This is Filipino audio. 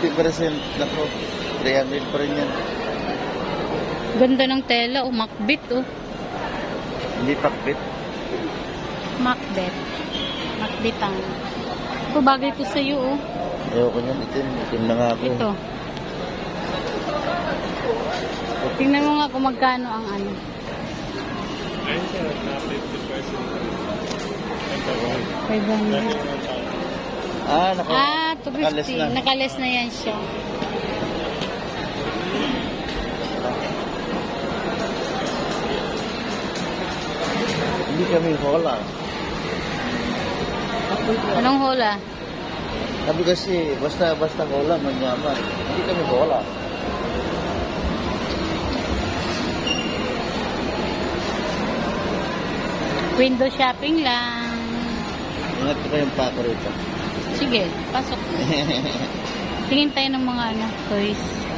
50%. Nako, 300 pa rin yan. Ganda ng tela, oh, makbit, oh. Hindi pakbit. Macbeth. Macbeth ang. Ito, bagay to sa'yo, oh. Ayoko niyan, itim. Itim na nga ako. Ito. Tingnan mo nga kung magkano ang ano. Ayun siya, na 50%. 500. Ah, nako. Ah, Nakales 250. na. Nakales na yan siya. Hindi kami hola. Anong hula? Sabi kasi, basta basta hola, manyaman. Hindi kami hola. Window shopping lang. Ingat ko kayong pako rito. Sige, pasok. Tingin tayo ng mga ano, toys.